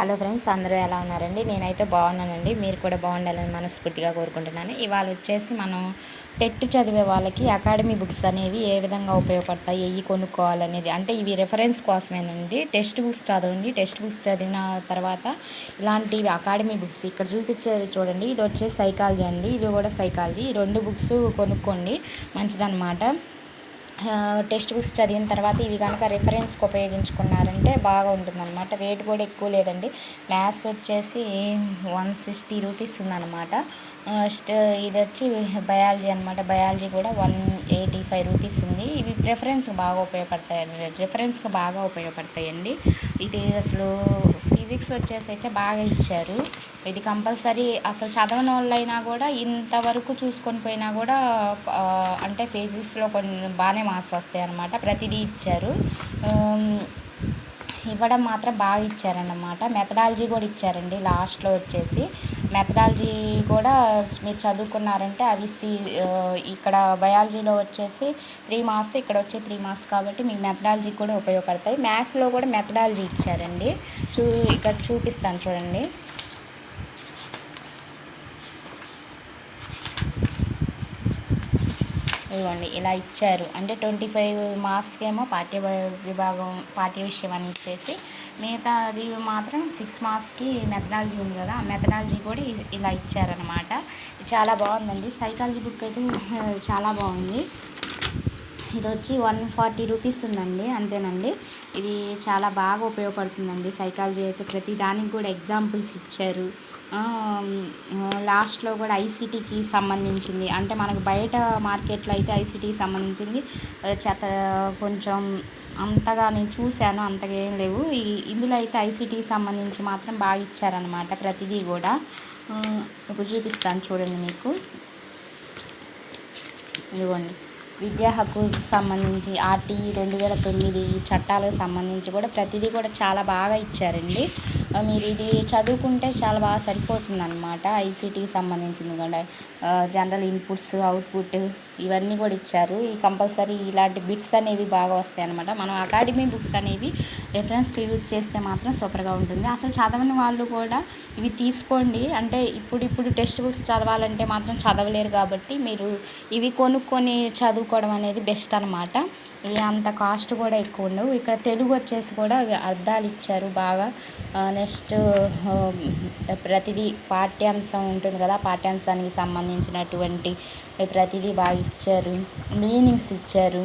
Hello friends అందరూ ఎలా ఉన్నారండి? నేనైతే బాగున్నానండి. మీరు కూడా బాగుండాలని మనస్ఫూర్తిగా కోరుకుంటున్నాను. ఇవాళ వచ్చేసి మనం టెట్ చదివే వాళ్ళకి అకాడమీ బుక్స్ అనేవి ఏ విధంగా ఉపయోగపడతాయి ఏవి కొనుక్కోవాలనేది. అంటే ఇవి రెఫరెన్స్ కోసమేనండి. టెక్స్ట్ బుక్స్ చదవండి. టెక్స్ట్ బుక్స్ చదివిన తర్వాత ఇలాంటివి అకాడమీ బుక్స్ ఇక్కడ చూపించేది చూడండి. ఇది వచ్చేసి సైకాలజీ అండి. ఇది కూడా సైకాలజీ ఈ రెండు బుక్స్ కొనుక్కోండి. మంచిదన్నమాట. టెక్స్ట్ బుక్స్ చదివిన తర్వాత ఇవి కనుక రిఫరెన్స్కి ఉపయోగించుకున్నారంటే బాగా ఉంటుందన్నమాట రేట్ కూడా ఎక్కువ లేదండి. మ్యాథ్స్ వచ్చేసి వన్ సిక్స్టీ రూపీస్ ఉందన్నమాట. ఇది వచ్చి బయాలజీ అనమాట బయాలజీ కూడా వన్ ఎయిటీ ఫైవ్ రూపీస్ ఉంది. ఇవి ప్రిఫరెన్స్ బాగా ఉపయోగపడతాయండి. రిఫరెన్స్కి బాగా ఉపయోగపడతాయండి. ఇది అసలు ఫిజిక్స్ వచ్చేసి అయితే బాగా ఇచ్చారు. ఇది కంపల్సరీ అసలు చదవని వాళ్ళైనా కూడా ఇంతవరకు చూసుకొని పోయినా కూడా అంటే ఫిజిక్స్లో కొన్ని బాగానే మార్క్స్ వస్తాయి అన్నమాట ప్రతిదీ ఇచ్చారు. ఇవ్వడం మాత్రం బాగా ఇచ్చారన్నమాట. మెథడాలజీ కూడా ఇచ్చారండి లాస్ట్లో వచ్చేసి. మెథడాలజీ కూడా మీరు చదువుకున్నారంటే అవి సి ఇక్కడ బయాలజీలో వచ్చేసి త్రీ మార్క్స్ ఇక్కడ వచ్చే త్రీ మార్క్స్ కాబట్టి మీకు మెథడాలజీ కూడా ఉపయోగపడతాయి. మ్యాథ్స్లో కూడా మెథడాలజీ ఇచ్చారండి. చూ ఇక్కడ చూపిస్తాను చూడండి. ఇవ్వండి. ఇలా ఇచ్చారు. అంటే ట్వంటీ ఫైవ్ మార్క్స్కి ఏమో పాఠ్య విభాగం పాఠ్య విషయం అని ఇచ్చేసి మిగతా అది మాత్రం సిక్స్ మార్క్స్కి మెథడాలజీ ఉంది కదా ఆ కూడా ఇలా ఇచ్చారనమాట చాలా బాగుందండి. సైకాలజీ బుక్ అయితే చాలా బాగుంది. ఇది వచ్చి వన్ ఫార్టీ రూపీస్ ఉందండి అంతేనండి. ఇది చాలా బాగా ఉపయోగపడుతుందండి. సైకాలజీ అయితే ప్రతి దానికి కూడా ఎగ్జాంపుల్స్ ఇచ్చారు. లాస్ట్లో కూడా ఐసీటీకి సంబంధించింది. అంటే మనకు బయట మార్కెట్లో అయితే ఐసీటీకి సంబంధించింది. చెత్త కొంచెం అంతగా నేను చూశాను అంతగా ఏం లేవు. ఈ ఇందులో అయితే ఐసీటీకి సంబంధించి మాత్రం బాగా ఇచ్చారనమాట ప్రతిదీ కూడా. ఇప్పుడు చూపిస్తాను చూడండి మీకు. ఇదిగోండి. విద్యా హక్కుకు సంబంధించి ఆర్టీ రెండు వేల తొమ్మిది చట్టాలకు సంబంధించి కూడా ప్రతిదీ కూడా చాలా బాగా ఇచ్చారండి. మీరు ఇది చదువుకుంటే చాలా బాగా సరిపోతుంది అనమాట ఐసీటీకి సంబంధించింది కూడా. జనరల్ ఇన్పుట్స్ అవుట్పుట్ ఇవన్నీ కూడా ఇచ్చారు. ఈ కంపల్సరీ ఇలాంటి బిట్స్ అనేవి బాగా వస్తాయి అనమాట మనం అకాడమీ బుక్స్ అనేవి రెఫరెన్స్కి యూజ్ చేస్తే మాత్రం సూపర్గా ఉంటుంది. అసలు చదవని వాళ్ళు కూడా ఇవి తీసుకోండి. అంటే ఇప్పుడు ఇప్పుడు టెక్స్ట్ బుక్స్ చదవాలంటే మాత్రం చదవలేరు కాబట్టి మీరు ఇవి కొనుక్కొని చదువుకోవడం అనేది బెస్ట్ అనమాట ఇవి అంత కాస్ట్ కూడా ఎక్కువ ఉండవు. ఇక్కడ తెలుగు వచ్చేసి కూడా అర్థాలు ఇచ్చారు బాగా. నెక్స్ట్ ప్రతిదీ పాఠ్యాంశం ఉంటుంది కదా పాఠ్యాంశానికి సంబంధించినటువంటి ప్రతిదీ బాగా ఇచ్చారు మీనింగ్స్ ఇచ్చారు.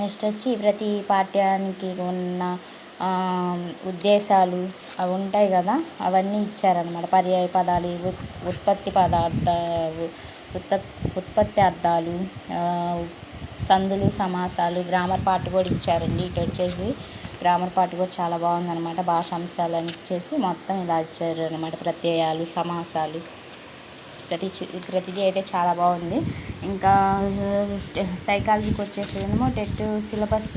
నెక్స్ట్ వచ్చి ప్రతి పాఠ్యానికి ఉన్న ఉద్దేశాలు అవి ఉంటాయి కదా అవన్నీ ఇచ్చారనమాట పర్యాయ పదాలు ఉత్పత్తి పదార్థ ఉత్పత్తి అర్థాలు సందులు సమాసాలు గ్రామర్ పార్ట్ కూడా ఇచ్చారండి. ఇటు వచ్చేసి గ్రామర్ పార్ట్ కూడా చాలా బాగుందన్నమాట. భాషాంశాలు అని ఇచ్చేసి మొత్తం ఇలా ఇచ్చారు అనమాట ప్రత్యయాలు సమాసాలు. ప్రతి ప్రతిదీ అయితే చాలా బాగుంది. ఇంకా సైకాలజీకి వచ్చేసేమో టెట్ సిలబస్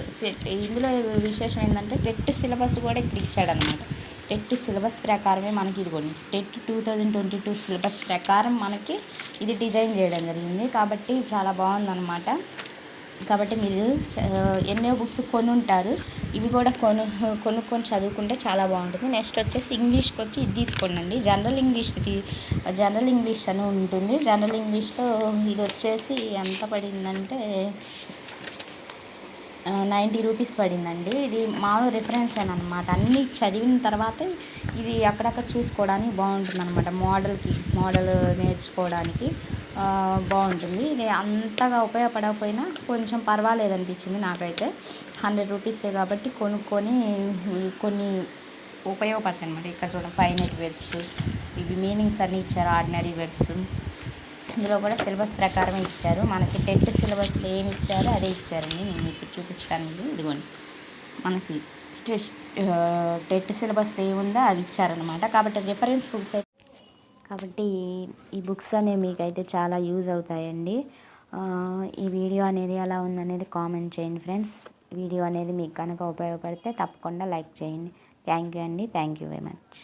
ఇందులో విశేషం ఏంటంటే టెట్ సిలబస్ కూడా ఇక్కడ ఇచ్చాడనమాట టెట్ సిలబస్ ప్రకారమే మనకి ఇదిగోండి. TET two thousand twenty two syllabus ప్రకారం మనకి ఇది డిజైన్ చేయడం జరిగింది. కాబట్టి చాలా బాగుందన్నమాట. కాబట్టి మీరు ఎన్నో బుక్స్ కొనుంటారు. ఇవి కూడా కొను కొనుక్కొని చదువుకుంటే చాలా బాగుంటుంది. నెక్స్ట్ వచ్చేసి ఇంగ్లీష్కి వచ్చి ఇది తీసుకోండి జనరల్ ఇంగ్లీష్ జనరల్ ఇంగ్లీష్ అని ఉంటుంది. జనరల్ ఇంగ్లీష్లో ఇది వచ్చేసి ఎంత పడిందంటే నైంటీ రూపీస్ పడిందండి. ఇది మామూలు రిఫరెన్స్ అనమాట. అన్నీ చదివిన తర్వాత ఇది అక్కడక్కడ చూసుకోవడానికి బాగుంటుంది అనమాట మోడల్కి మోడల్ నేర్చుకోవడానికి బాగుంటుంది. ఇది అంతగా ఉపయోగపడకపోయినా కొంచెం పర్వాలేదు అనిపించింది నాకైతే. హండ్రెడ్ రూపీసే కాబట్టి కొనుక్కొని కొన్ని ఉపయోగపడతాయి అనమాట ఇక్కడ చూడండి ఫైనల్ వెబ్స్ ఇవి మీనింగ్స్ అన్నీ ఇచ్చారు ఆర్డినరీ వెబ్స్. ఇందులో కూడా సిలబస్ ప్రకారమే ఇచ్చారు. మనకి టెట్ సిలబస్లో ఏమి ఇచ్చారో అదే ఇచ్చారండి నేను ఇప్పుడు చూపిస్తాను ఇదిగోండి. మనకి టెస్ట్ టెట్ సిలబస్లో ఏముందో అవి ఇచ్చారనమాట కాబట్టి రిఫరెన్స్ బుక్స్ అయితే కాబట్టి ఈ బుక్స్ అనేవి మీకైతే చాలా యూజ్ అవుతాయండి. ఈ వీడియో అనేది ఎలా ఉందనేది కామెంట్ చేయండి ఫ్రెండ్స్. వీడియో అనేది మీకు కనుక ఉపయోగపడితే తప్పకుండా లైక్ చేయండి. థ్యాంక్ యూ అండి. Thank you very much.